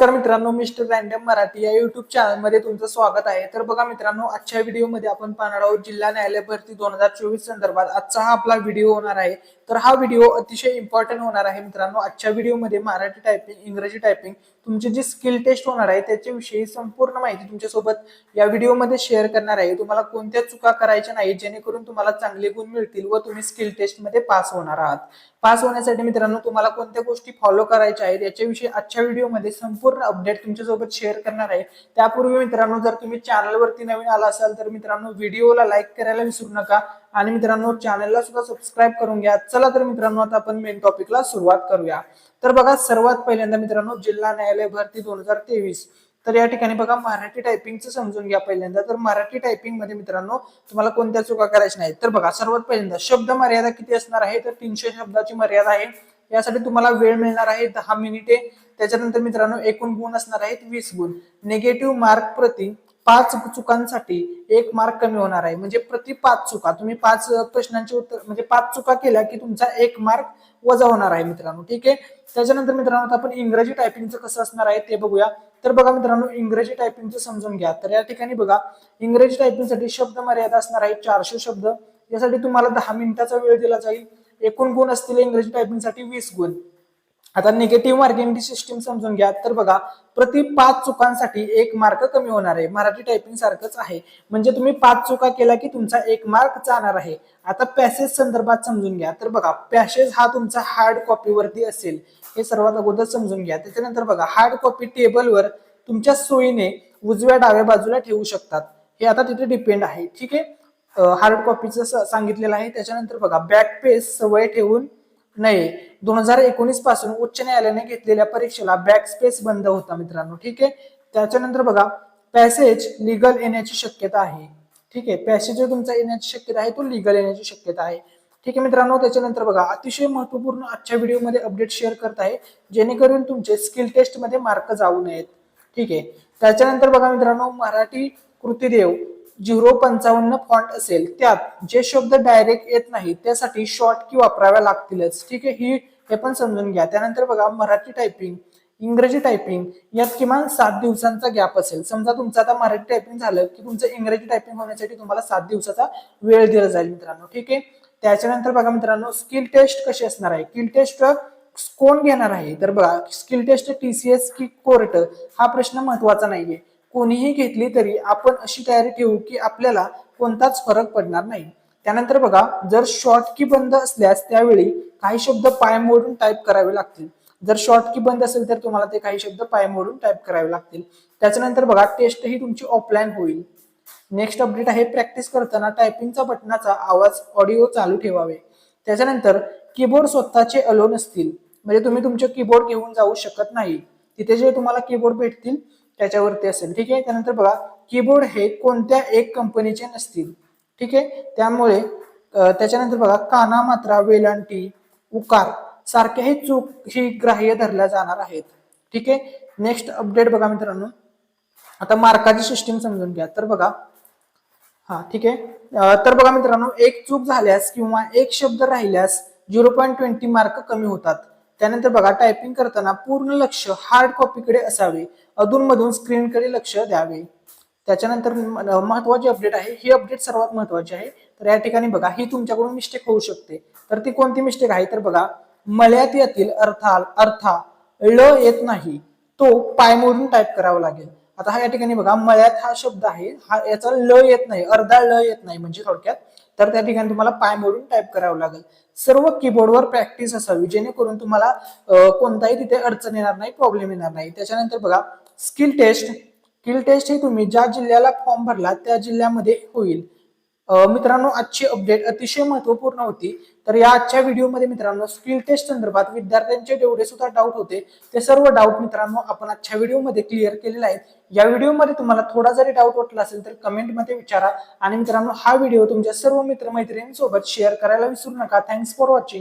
नमस्कार मित्रांनो mister random Marathi या युट्यूब चॅनलमध्ये तुमचं स्वागत आहे. तर बघा मित्रांनो आजच्या व्हिडिओमध्ये आपण पाहणार आहोत जिल्हा न्यायालय भरती दोन हजार चोवीस संदर्भात आजचा हा आपला व्हिडिओ होणार आहे. तर हा व्हिडिओ अतिशय इम्पॉर्टंट होणार आहे मित्रांनो. आजच्या व्हिडिओमध्ये मराठी टायपिंग इंग्रजी टायपिंग तुमची जी स्किल टेस्ट होणार आहे त्याच्याविषयी संपूर्ण माहिती तुमच्यासोबत या व्हिडिओमध्ये शेअर करणार आहे. तुम्हाला कोणत्या चुका करायच्या नाही जेणेकरून तुम्हाला चांगले गुण मिळतील व तुम्ही स्किल टेस्टमध्ये पास होणार आहात. पास होण्यासाठी मित्रांनो तुम्हाला कोणत्या गोष्टी फॉलो करायच्या आहेत याच्याविषयी आजच्या व्हिडिओमध्ये संपूर्ण अपडेट तुमच्यासोबत शेअर करणार आहे. त्यापूर्वी मित्रांनो जर तुम्ही चॅनलवरती नवीन आला असाल तर मित्रांनो व्हिडिओला लाईक करायला विसरू नका. आणि मित्रांनो चॅनलला सुद्धा सबस्क्राईब करून घ्या. चला तर मित्रांनो आता आपण मेन टॉपिकला सुरुवात करूया. तर बघा सर्वात पहिल्यांदा मित्रांनो जिल्हा न्यायालय भरती दोन हजार तेवीस. तर या ठिकाणी बघा मराठी टायपिंगचं समजून घ्या पहिल्यांदा. तर मराठी टायपिंगमध्ये मित्रांनो तुम्हाला कोणत्या चुका करायच्या नाहीत? तर बघा सर्वात पहिल्यांदा शब्द मर्यादा किती असणार आहे? तर तीनशे शब्दाची मर्यादा आहे. यासाठी तुम्हाला वेळ मिळणार आहे दहा मिनिटे. त्याच्यानंतर मित्रांनो एकूण गुण असणार आहेत वीस गुण. निगेटिव्ह मार्क प्रति पाच चुकांसाठी एक मार्क कमी होणार आहे. म्हणजे प्रति पाच चुका. तुम्ही पाच प्रश्नांची उत्तर म्हणजे पाच चुका केल्या की तुमचा एक मार्क वजा होणार आहे मित्रांनो. ठीक आहे? त्याच्यानंतर मित्रांनो आपण इंग्रजी टायपिंगचं कसं असणार आहे ते बघूया. तर बघा मित्रांनो इंग्रजी टायपिंगचं समजून घ्या. तर या ठिकाणी बघा इंग्रजी टायपिंगसाठी शब्द मर्यादा असणार आहे चारशे शब्द. यासाठी तुम्हाला दहा मिनिटाचा वेळ दिला जाईल. एकूण गुण असतील इंग्रजी टायपिंगसाठी वीस गुण. आता निगेटिव्ह मार्किंगची सिस्टीम समजून घ्या. तर बघा प्रति पाच चुकांसाठी एक मार्क कमी होणार आहे. मराठी टायपिंग सारखंच आहे. म्हणजे तुम्ही पाच चुका केला की तुमचा एक मार्क जाणार आहे. आता पॅसेज संदर्भात समजून घ्या. तर बघा पॅसेज हा तुमचा हार्ड कॉपीवरती असेल. हे सर्वात अगोदर समजून घ्या. त्याच्यानंतर बघा हार्ड कॉपी टेबलवर तुमच्या सोयीने उजव्या डाव्या बाजूला ठेवू शकतात. हे आता तिथे डिपेंड आहे. ठीक आहे? हार्ड कॉपीचं सांगितलेलं आहे. त्याच्यानंतर बघा बॅक पेज सवय ठेवून नाही दोन हजार एकोणीसपासून उच्च न्यायालयाने घेतलेल्या परीक्षेला बॅक स्पेस बंद होता मित्रांनो ठीक आहे? त्याच्यानंतर बघा पॅसेज लिगल येण्याची शक्यता आहे. ठीक आहे? पॅसेज जो तुमचा येण्याची शक्यता आहे तो लिगल येण्याची शक्यता आहे. ठीक आहे मित्रांनो त्याच्यानंतर बघा अतिशय महत्त्वपूर्ण आजच्या व्हिडिओमध्ये अपडेट शेअर करत आहे जेणेकरून तुमचे स्किल टेस्टमध्ये मार्क जाऊ नयेत. ठीक आहे? त्याच्यानंतर बघा मित्रांनो मराठी कृतीदेव झिरो पंचावन्न फॉन्ट असेल त्यात जे शब्द डायरेक्ट येत नाही त्यासाठी शॉर्ट की वापराव्या लागतीलच. ठीक आहे? ही हे पण समजून घ्या. त्यानंतर बघा मराठी टायपिंग इंग्रजी टायपिंग यात किमान सात दिवसांचा गॅप असेल. समजा तुमचं आता मराठी टायपिंग झालं की तुमचं इंग्रजी टायपिंग होण्यासाठी तुम्हाला सात दिवसाचा वेळ दिला जाईल मित्रांनो. ठीक आहे? त्याच्यानंतर बघा मित्रांनो स्किल टेस्ट कशी असणार आहे? स्किल टेस्ट कोण घेणार आहे? तर बघा स्किल टेस्ट टीसीएस की कोर्ट हा प्रश्न महत्त्वाचा नाहीये. कोणीही घेतली तरी आपण अशी तयारी ठेवू की आपल्याला कोणताच फरक पडणार नाही. त्यानंतर बघा जर शॉर्ट की बंद असल्यास त्यावेळी काही शब्द पाय मोडून टाईप करावे लागतील. जर शॉर्ट की बंद असेल तर तुम्हाला ते काही शब्द पाय मोडून टाईप करावे लागतील. त्याच्यानंतर बघा टेस्ट ही तुमची ऑफलाईन होईल. नेक्स्ट अपडेट आहे प्रॅक्टिस करताना टायपिंगचा बटनाचा आवाज ऑडिओ चालू ठेवावे. त्याच्यानंतर कीबोर्ड स्वतःचे अलो नसतील. म्हणजे तुम्ही तुमचे कीबोर्ड घेऊन जाऊ शकत नाही. तिथे जे तुम्हाला कीबोर्ड भेटतील त्याच्यावरती असेल. ठीक आहे? त्यानंतर बघा कीबोर्ड हे कोणत्या एक कंपनीचे नसतील. ठीक आहे? त्यामुळे त्याच्यानंतर बघा काना मात्रा वेलांटी उकार सारख्या हे चूक ही ग्राह्य धरल्या जाणार आहेत. ठीक आहे? नेक्स्ट अपडेट बघा मित्रांनो. आता मार्काची सिस्टीम समजून घ्या. तर बघा. हा ठीक आहे? तर बघा मित्रांनो एक चूक झाल्यास किंवा एक शब्द राहिल्यास झिरो पॉईंट ट्वेंटी मार्क कमी होतात. त्यानंतर बघा टायपिंग करताना पूर्ण लक्ष हार्ड कॉपीकडे असावे. अधूनमधून स्क्रीनकडे लक्ष द्यावे. त्याच्यानंतर महत्वाची अपडेट आहे. ही अपडेट सर्वात महत्वाची आहे. तर या ठिकाणी बघा ही तुमच्याकडून मिस्टेक होऊ शकते. तर ती कोणती मिस्टेक आहे? तर बघा मळ्यात यातील अर्था अर्था ळ येत नाही. तो पाय मोडून टाईप करावा लागेल. आता हा या ठिकाणी बघा मळ्यात हा शब्द आहे. हा याचा ल येत नाही. अर्धा ल येत नाही म्हणजे थोडक्यात. तर त्या ठिकाणी तुम्हाला पाय मोडून टाईप करावं लागेल. सर्व कीबोर्डवर प्रॅक्टिस असावी जेणेकरून तुम्हाला कोणताही तिथे अडचण येणार नाही प्रॉब्लेम येणार नाही. त्याच्यानंतर बघा स्किल टेस्ट स्किल टेस्ट हे तुम्ही ज्या जिल्ह्याला फॉर्म भरला त्या जिल्ह्यामध्ये होईल. मित्रांनो आजची अपडेट अतिशय महत्त्वपूर्ण होती. तर या आजच्या व्हिडिओमध्ये मित्रांनो स्किल टेस्ट संदर्भात विद्यार्थ्यांचे जेवढे सुद्धा डाऊट होते ते सर्व डाऊट मित्रांनो आपण आजच्या व्हिडिओमध्ये क्लिअर केलेले आहेत. या व्हिडिओमध्ये तुम्हाला थोडा जरी डाऊट वाटला असेल तर कमेंटमध्ये विचारा. आणि मित्रांनो हा व्हिडिओ तुमच्या सर्व मित्रमैत्रिणींसोबत शेअर करायला विसरू नका. Thanks for watching